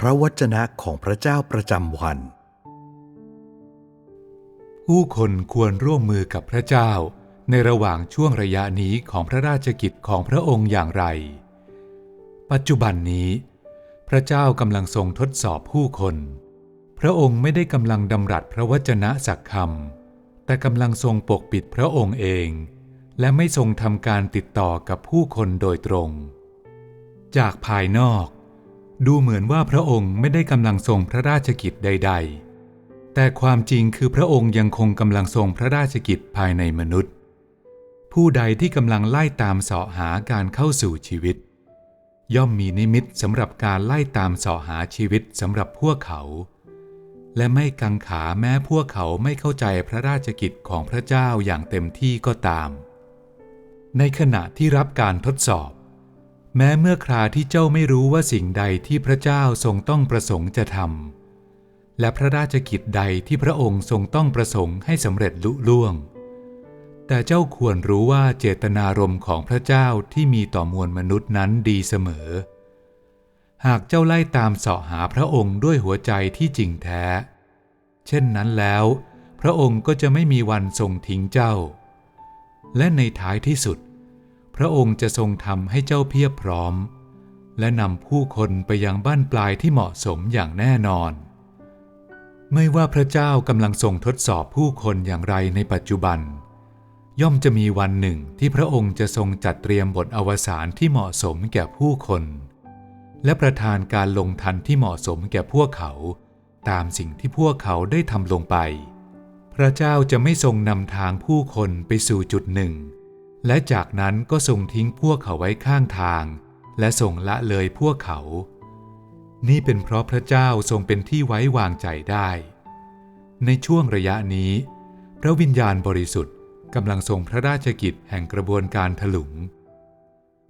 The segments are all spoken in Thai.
พระวจนะของพระเจ้าประจำวัน ผู้คนควรร่วมมือกับพระเจ้า ในระหว่างช่วงระยะนี้ของพระราชกิจของพระองค์อย่างไร ปัจจุบันนี้ พระเจ้ากำลังทรงทดสอบผู้คน พระองค์ไม่ได้กำลังดำรัสพระวจนะสักคำแต่กำลังทรงปกปิดพระองค์เอง และไม่ทรงทำการติดต่อกับผู้คนโดยตรง จากภายนอก ดูเหมือนว่าพระองค์ไม่ได้กำลังทรงพระราชกิจใด ๆ แต่ความจริงคือพระองค์ยังคงกำลังทรงพระราชกิจภายในมนุษย์ ผู้ใดที่กำลังไล่ตามเสาะหาการเข้าสู่ชีวิต ย่อมมีนิมิตสำหรับการไล่ตามเสาะหาชีวิตสำหรับพวกเขา และไม่กังขาแม้พวกเขาไม่เข้าใจพระราชกิจของพระเจ้าอย่างเต็มที่ก็ตาม ในขณะที่รับการทดสอบ แม้เมื่อคราที่เจ้าไม่รู้ว่าสิ่งใดที่พระเจ้าทรงต้องประสงค์จะทำและพระราชกิจใดที่พระองค์ทรงต้องประสงค์ให้สำเร็จลุล่วง แต่เจ้าควรรู้ว่าเจตนารมณ์ของพระเจ้าที่มีต่อมวลมนุษย์นั้นดีเสมอ หากเจ้าไล่ตามเสาะหาพระองค์ด้วยหัวใจที่จริงแท้ เช่นนั้นแล้ว พระองค์ก็จะไม่มีวันทรงทิ้งเจ้า และในท้ายที่สุด พระองค์จะทรงทำให้เจ้าเพียบพร้อม และนำผู้คนไปยังบ้านปลายที่เหมาะสมอย่างแน่นอน ไม่ว่าพระเจ้ากำลังทรงทดสอบผู้คนอย่างไรในปัจจุบัน ย่อมจะมีวันหนึ่งที่พระองค์จะทรงจัดเตรียมบทอวสานที่เหมาะสมแก่ผู้คน และประทานการลงทันที่เหมาะสมแก่พวกเขา ตามสิ่งที่พวกเขาได้ทำลงไป พระเจ้าจะไม่ทรงนำทางผู้คนไปสู่จุดหนึ่ง และจากนั้นก็ทรงทิ้งพวกเขาไว้ข้างทาง และทรงละเลยพวกเขา นี่เป็นเพราะพระเจ้าทรงเป็นที่ไว้วางใจได้ ในช่วงระยะนี้ พระวิญญาณบริสุทธิ์กำลังทรงพระราชกิจแห่งกระบวนการถลุง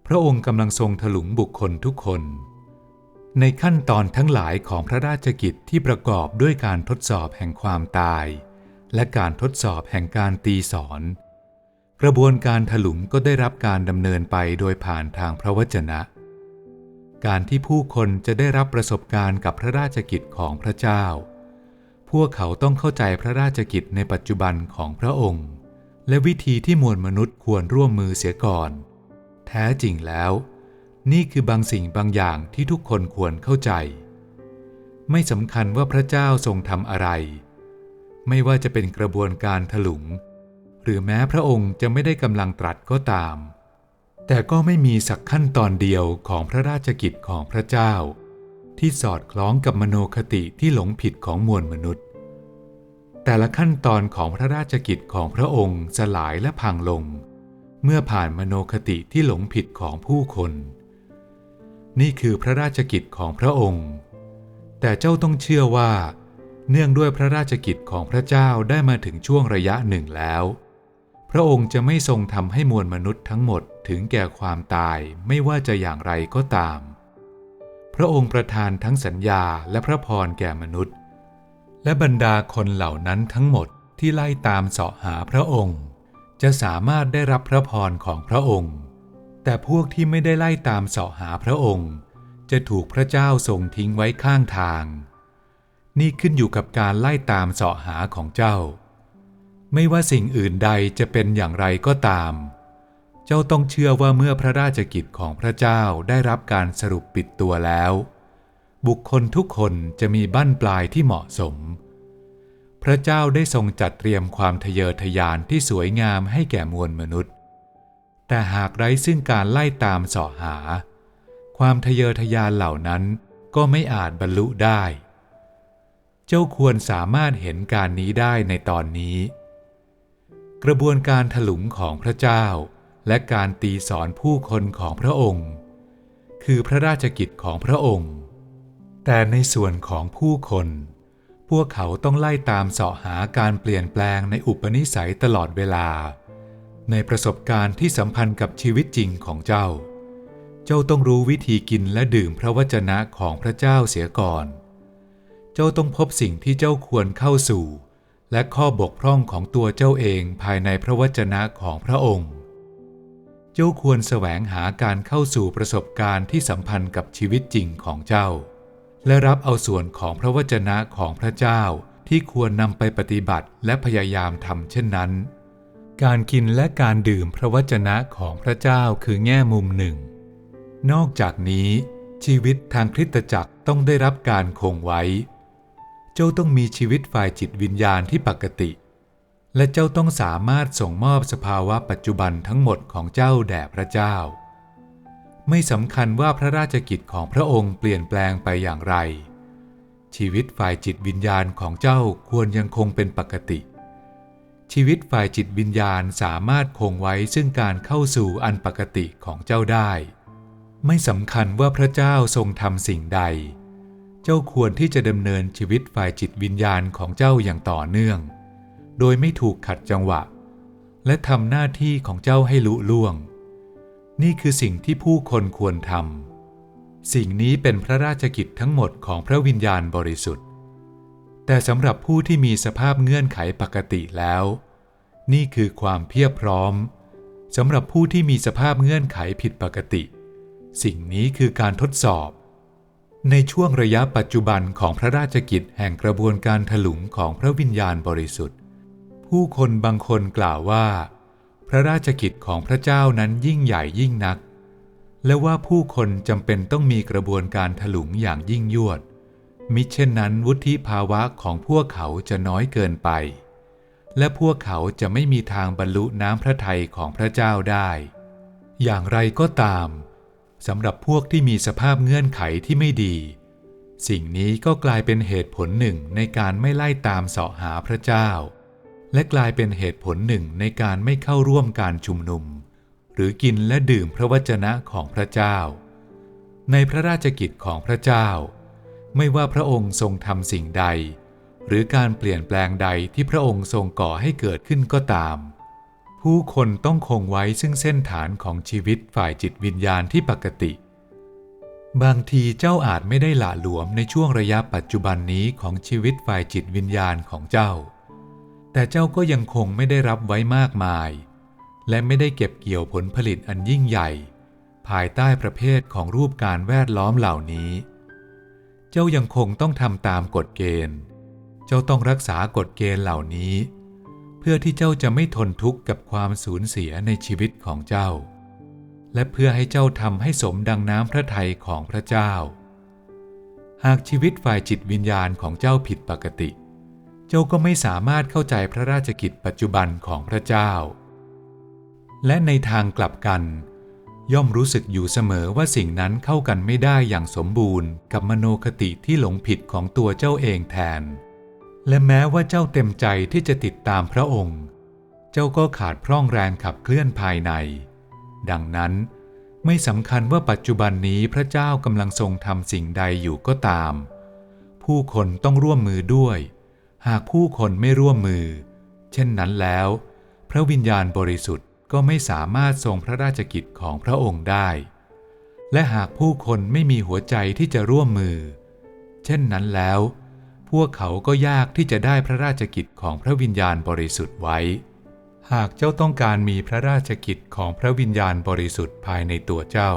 พระองค์กำลังทรงถลุงบุคคลทุกคน ในขั้นตอนทั้งหลายของพระราชกิจที่ประกอบด้วยการทดสอบแห่งความตาย และการทดสอบแห่งการตีสอน กระบวนการถลุงก็ได้รับการดำเนินไปโดยผ่านทางพระวจนะ การที่ผู้คนจะได้รับประสบการณ์กับพระราชกิจของพระเจ้า พวกเขาต้องเข้าใจพระราชกิจในปัจจุบันของพระองค์ และวิธีที่มวลมนุษย์ควรร่วมมือเสียก่อน แท้จริงแล้ว นี่คือบางสิ่งบางอย่างที่ทุกคนควรเข้าใจ ไม่สำคัญว่าพระเจ้าทรงทำอะไร ไม่ว่าจะเป็นกระบวนการถลุง หรือแม้พระองค์จะไม่ได้กำลังตรัสก็ตาม แต่ก็ไม่มีสักขั้นตอนเดียวของพระราชกิจของพระเจ้า ที่สอดคล้องกับมโนคติที่หลงผิดของมวลมนุษย์ แต่ละขั้นตอนของพระราชกิจของพระองค์สลายและพังลง เมื่อผ่านมโนคติที่หลงผิดของผู้คน นี่คือพระราชกิจของพระองค์ แต่เจ้าต้องเชื่อว่าเนื่องด้วยพระราชกิจของพระเจ้าได้มาถึงช่วงระยะหนึ่งแล้ว ระองค์จะไม่ทรงทำให้มวลมนุษย์ทั้งหมดถึงแก่ความตายไม่ว่าจะอย่างไรก็ตาม พระองค์ประทานทั้งสัญญาและพระพรแก่มนุษย์ และบรรดาคนเหล่านั้นทั้งหมดที่ไล่ตามเสาะหาพระองค์ จะสามารถได้รับพระพรของพระองค์ แต่พวกที่ไม่ได้ไล่ตามเสาะหาพระองค์ จะถูกพระเจ้าทรงทิ้งไว้ข้างทาง นี่ขึ้นอยู่กับการไล่ตามเสาะหาของเจ้า ไม่ว่าสิ่งอื่นใดจะเป็นอย่างไรก็ตาม เจ้าต้องเชื่อว่าเมื่อพระราชกิจของพระเจ้าได้รับการสรุปปิดตัวแล้ว บุคคลทุกคนจะมีบั้นปลายที่เหมาะสม พระเจ้าได้ทรงจัดเตรียมความทะเยอทะยานที่สวยงามให้แก่มวลมนุษย์ แต่หากไร้ซึ่งการไล่ตามสาะหา ความทะเยอทะยานเหล่านั้นก็ไม่อาจบรรลุได้ เจ้าควรสามารถเห็นการนี้ได้ในตอนนี้ กระบวนการถลุงของพระเจ้า และการตีสอนผู้คนของพระองค์ คือพระราชกิจของพระองค์ แต่ในส่วนของผู้คน พวกเขาต้องไล่ตามเสาะหาการเปลี่ยนแปลงในอุปนิสัยตลอดเวลา ในประสบการณ์ที่สัมพันธ์กับชีวิตจริงของเจ้า เจ้าต้องรู้วิธีกินและดื่มพระวจนะของพระเจ้าเสียก่อน เจ้าต้องพบสิ่งที่เจ้าควรเข้าสู่ และข้อบกพร่องของตัวเจ้าเองภายในพระวจนะของพระองค์ เจ้าควรแสวงหาการเข้าสู่ประสบการณ์ที่สัมพันธ์กับชีวิตจริงของเจ้า และรับเอาส่วนของพระวจนะของพระเจ้าที่ควรนำไปปฏิบัติและพยายามทำเช่นนั้น การกินและการดื่มพระวจนะของพระเจ้าคือแง่มุมหนึ่ง นอกจากนี้ ชีวิตทางคริสตจักรต้องได้รับการคงไว้ เจ้าต้องมีชีวิตฝ่ายจิตวิญญาณที่ปกติ และเจ้าต้องสามารถส่งมอบสภาวะปัจจุบันทั้งหมดของเจ้าแด่พระเจ้า ไม่สำคัญว่าพระราชกิจของพระองค์เปลี่ยนแปลงไปอย่างไร ชีวิตฝ่ายจิตวิญญาณของเจ้าควรยังคงเป็นปกติ ชีวิตฝ่ายจิตวิญญาณสามารถคงไว้ซึ่งการเข้าสู่อันปกติของเจ้าได้ ไม่สำคัญว่าพระเจ้าทรงทำสิ่งใด เจ้าควรที่จะดำเนินชีวิตฝ่ายจิตวิญญาณของเจ้าอย่างต่อเนื่อง โดยไม่ถูกขัดจังหวะ และทำหน้าที่ของเจ้าให้ลุล่วง นี่คือสิ่งที่ผู้คนควรทำสิ่งนี้เป็นพระราชกิจทั้งหมดของพระวิญญาณบริสุทธิ์ แต่สำหรับผู้ที่มีสภาพเงื่อนไขปกติแล้ว นี่คือความเพียบพร้อมสำหรับผู้ที่มีสภาพเงื่อนไขผิดปกติ สิ่งนี้คือการทดสอบ ในช่วงระยะปัจจุบันของพระราชกิจแห่งกระบวนการถลุงของพระวิญญาณบริสุทธิ์ ผู้คนบางคนกล่าวว่า พระราชกิจของพระเจ้านั้นยิ่งใหญ่ยิ่งนัก และว่าผู้คนจำเป็นต้องมีกระบวนการถลุงอย่างยิ่งยวด มิเช่นนั้นวุฒิภาวะของพวกเขาจะน้อยเกินไป และพวกเขาจะไม่มีทางบรรลุน้ำพระทัยของพระเจ้าได้ อย่างไรก็ตาม สำหรับพวกที่มีสภาพเงื่อนไขที่ไม่ดี สิ่งนี้ก็กลายเป็นเหตุผลหนึ่งในการไม่ไล่ตามเสาะหาพระเจ้า และกลายเป็นเหตุผลหนึ่งในการไม่เข้าร่วมการชุมนุม หรือกินและดื่มพระวจนะของพระเจ้า ในพระราชกิจของพระเจ้า ไม่ว่าพระองค์ทรงทำสิ่งใด หรือการเปลี่ยนแปลงใดที่พระองค์ทรงก่อให้เกิดขึ้นก็ตาม ผู้คนต้องคงไว้ซึ่งเส้นฐานของชีวิตฝ่ายจิตวิญญาณที่ปกติ บางทีเจ้าอาจไม่ได้หละหลวมในช่วงระยะปัจจุบันนี้ของชีวิตฝ่ายจิตวิญญาณของเจ้า แต่เจ้าก็ยังคงไม่ได้รับไว้มากมาย และไม่ได้เก็บเกี่ยวผลผลิตอันยิ่งใหญ่ ภายใต้ประเภทของรูปการแวดล้อมเหล่านี้ เจ้ายังคงต้องทำตามกฎเกณฑ์ เจ้าต้องรักษากฎเกณฑ์เหล่านี้ พื่อที่เจ้าจะไม่ทนทุกข์กับความสูญเสียในชีวิตของเจ้า และเพื่อให้เจ้าทำให้สมดังน้ำพระทัยของพระเจ้า หากชีวิตฝ่ายจิตวิญญาณของเจ้าผิดปกติ เจ้าก็ไม่สามารถเข้าใจพระราชกิจปัจจุบันของพระเจ้า และในทางกลับกัน ย่อมรู้สึกอยู่เสมอว่าสิ่งนั้นเข้ากันไม่ได้อย่างสมบูรณ์กับมโนคติที่หลงผิดของตัวเจ้าเองแทน และแม้ว่าเจ้าเต็มใจที่จะติดตามพระองค์ เจ้าก็ขาดพร่องแรงขับเคลื่อนภายใน ดังนั้น ไม่สำคัญว่าปัจจุบันนี้พระเจ้ากำลังทรงทำสิ่งใดอยู่ก็ตาม ผู้คนต้องร่วมมือด้วย หากผู้คนไม่ร่วมมือ เช่นนั้นแล้ว พระวิญญาณบริสุทธิ์ก็ไม่สามารถทรงพระราชกิจของพระองค์ได้ และหากผู้คนไม่มีหัวใจที่จะร่วมมือ เช่นนั้นแล้ว พวกเขาก็ยากที่จะได้พระราชกิจของพระวิญญาณบริสุทธิ์ไว้ หากเจ้าต้องการมีพระราชกิจของพระวิญญาณบริสุทธิ์ภายในตัวเจ้า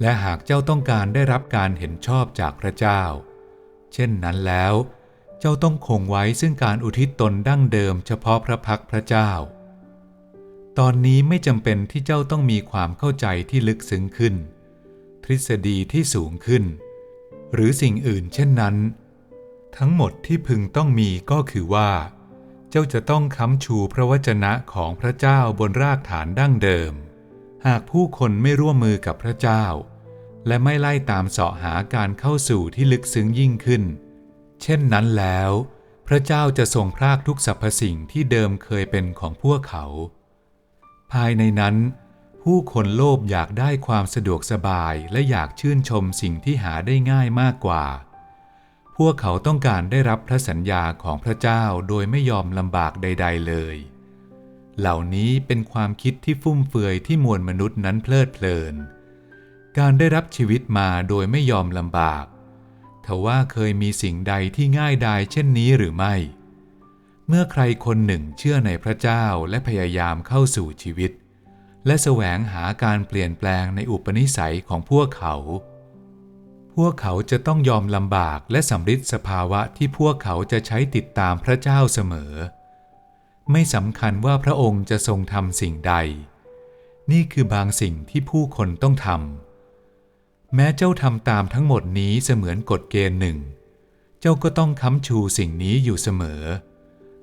และหากเจ้าต้องการได้รับการเห็นชอบจากพระเจ้า เช่นนั้นแล้ว เจ้าต้องคงไว้ซึ่งการอุทิศตนดั้งเดิมเฉพาะพระพักพระเจ้า ตอนนี้ไม่จำเป็นที่เจ้าต้องมีความเข้าใจที่ลึกซึ้งขึ้น ทฤษฎีที่สูงขึ้น หรือสิ่งอื่นเช่นนั้น ทั้งหมดที่พึงต้องมีก็คือว่า เจ้าจะต้องค้ำชูพระวจนะของพระเจ้าบนรากฐานดั้งเดิม หากผู้คนไม่ร่วมมือกับพระเจ้า และไม่ไล่ตามเสาะหาการเข้าสู่ที่ลึกซึ้งยิ่งขึ้น เช่นนั้นแล้ว พระเจ้าจะทรงพรากทุกสรรพสิ่งที่เดิมเคยเป็นของพวกเขา ภายในนั้น ผู้คนโลภอยากได้ความสะดวกสบายและอยากชื่นชมสิ่งที่หาได้ง่ายมากกว่า พวกเขาต้องการได้รับพระสัญญาของพระเจ้าโดยไม่ยอมลำบากใด ๆ เลย เหล่านี้เป็นความคิดที่ฟุ่มเฟือยที่มวลมนุษย์นั้นเพลิดเพลิน การได้รับชีวิตมาโดยไม่ยอมลำบากทว่าเคยมีสิ่งใดที่ง่ายดายเช่นนี้หรือไม่ เมื่อใครคนหนึ่งเชื่อในพระเจ้าและพยายามเข้าสู่ชีวิต และแสวงหาการเปลี่ยนแปลงในอุปนิสัยของพวกเขา วกเขาจะต้องยอมลำบากและสำฤทธิ์สภาวะที่พวกเขาจะใช้ติดตามพระเจ้าเสมอ ไม่สำคัญว่าพระองค์จะทรงทำสิ่งใด นี่คือบางสิ่งที่ผู้คนต้องทำ แม้เจ้าทำตามทั้งหมดนี้เสมือนกฎเกณฑ์หนึ่ง เจ้าก็ต้องค้ำชูสิ่งนี้อยู่เสมอ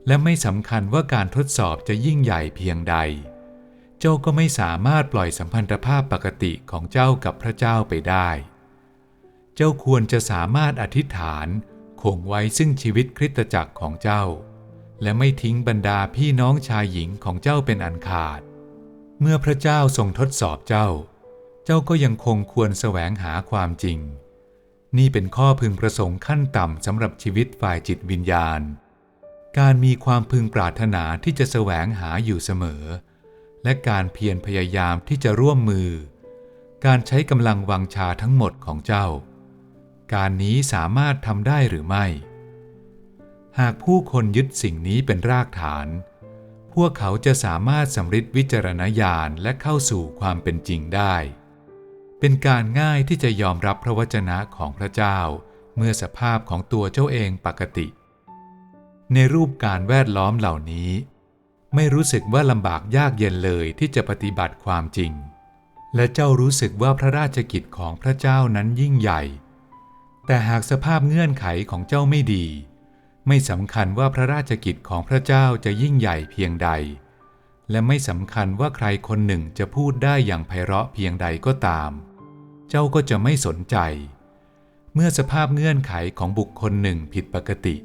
และไม่สำคัญว่าการทดสอบจะยิ่งใหญ่เพียงใด เจ้าก็ไม่สามารถปล่อยสัมพันธภาพปกติของเจ้ากับพระเจ้าไปได้ เจ้าควรจะสามารถอธิษฐานคงไว้ซึ่งชีวิตคริสตจักรของเจ้า และไม่ทิ้งบรรดาพี่น้องชายหญิงของเจ้าเป็นอันขาด เมื่อพระเจ้าทรงทดสอบเจ้า เจ้าก็ยังคงควรแสวงหาความจริง นี่เป็นข้อพึงประสงค์ขั้นต่ำสำหรับชีวิตฝ่ายจิตวิญญาณ การมีความพึงปรารถนาที่จะแสวงหาอยู่เสมอ และการเพียรพยายามที่จะร่วมมือ การใช้กำลังวังชาทั้งหมดของเจ้า การนี้สามารถทำได้หรือไม่ หากผู้คนยึดสิ่งนี้เป็นรากฐาน พวกเขาจะสามารถสำฤทธิวิจารณญาณและเข้าสู่ความเป็นจริงได้ เป็นการง่ายที่จะยอมรับพระวจนะของพระเจ้า เมื่อสภาพของตัวเจ้าเองปกติ ในรูปการแวดล้อมเหล่านี้ ไม่รู้สึกว่าลำบากยากเย็นเลยที่จะปฏิบัติความจริง และเจ้ารู้สึกว่าพระราชกิจของพระเจ้านั้นยิ่งใหญ่ แต่หากสภาพเงื่อนไขของเจ้าไม่ดี ไม่สำคัญว่าพระราชกิจของพระเจ้าจะยิ่งใหญ่เพียงใด และไม่สำคัญว่าใครคนหนึ่งจะพูดได้อย่างไพเราะเพียงใดก็ตาม เจ้าก็จะไม่สนใจ เมื่อสภาพเงื่อนไขของบุคคลหนึ่งผิดปกติ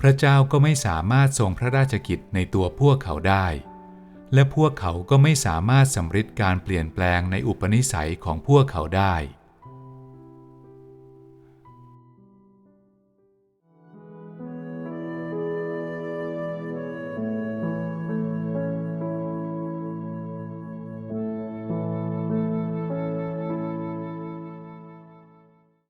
พระเจ้าก็ไม่สามารถทรงพระราชกิจในตัวพวกเขาได้ และพวกเขาก็ไม่สามารถสำฤทธิ์การเปลี่ยนแปลงในอุปนิสัยของพวกเขาได้